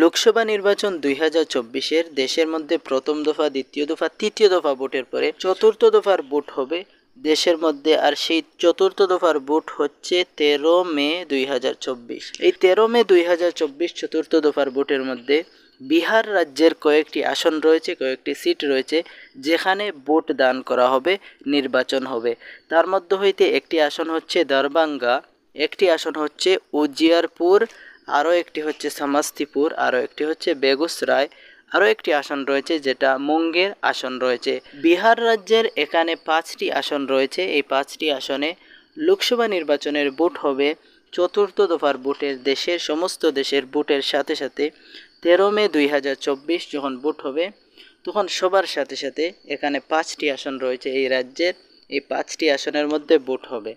লোকসভা নির্বাচন দুই হাজার চব্বিশের দেশের মধ্যে প্রথম দফা, দ্বিতীয় দফা, তৃতীয় দফা ভোটের পরে চতুর্থ দফার ভোট হবে। দেশের মধ্যে আর সেই চতুর্থ দফার ভোট হচ্ছে তেরো মে দুই হাজার চব্বিশ। এই তেরো মে দুই হাজার চব্বিশ চতুর্থ দফার ভোটের মধ্যে বিহার রাজ্যের কয়েকটি আসন রয়েছে, কয়েকটি সিট রয়েছে, যেখানে ভোট দান করা হবে, নির্বাচন হবে। তার মধ্য হইতে একটি আসন হচ্ছে দরবাঙ্গা, একটি আসন হচ্ছে উজিয়ারপুর আরও একটি হচ্ছে সামাস্তিপুর, আরও একটি হচ্ছে বেগুসরায় আরও একটি আসন রয়েছে যেটা মুঙ্গের আসন রয়েছে। বিহার রাজ্যের এখানে পাঁচটি আসন রয়েছে। এই পাঁচটি আসনে লোকসভা নির্বাচনের ভোট হবে। চতুর্থ দফার ভোটের দেশের সমস্ত দেশের ভোটের সাথে সাথে তেরো মে দুই হাজার চব্বিশ যখন ভোট হবে, তখন সবার সাথে সাথে এখানে পাঁচটি আসন রয়েছে এই রাজ্যের। এই পাঁচটি আসনের মধ্যে ভোট হবে।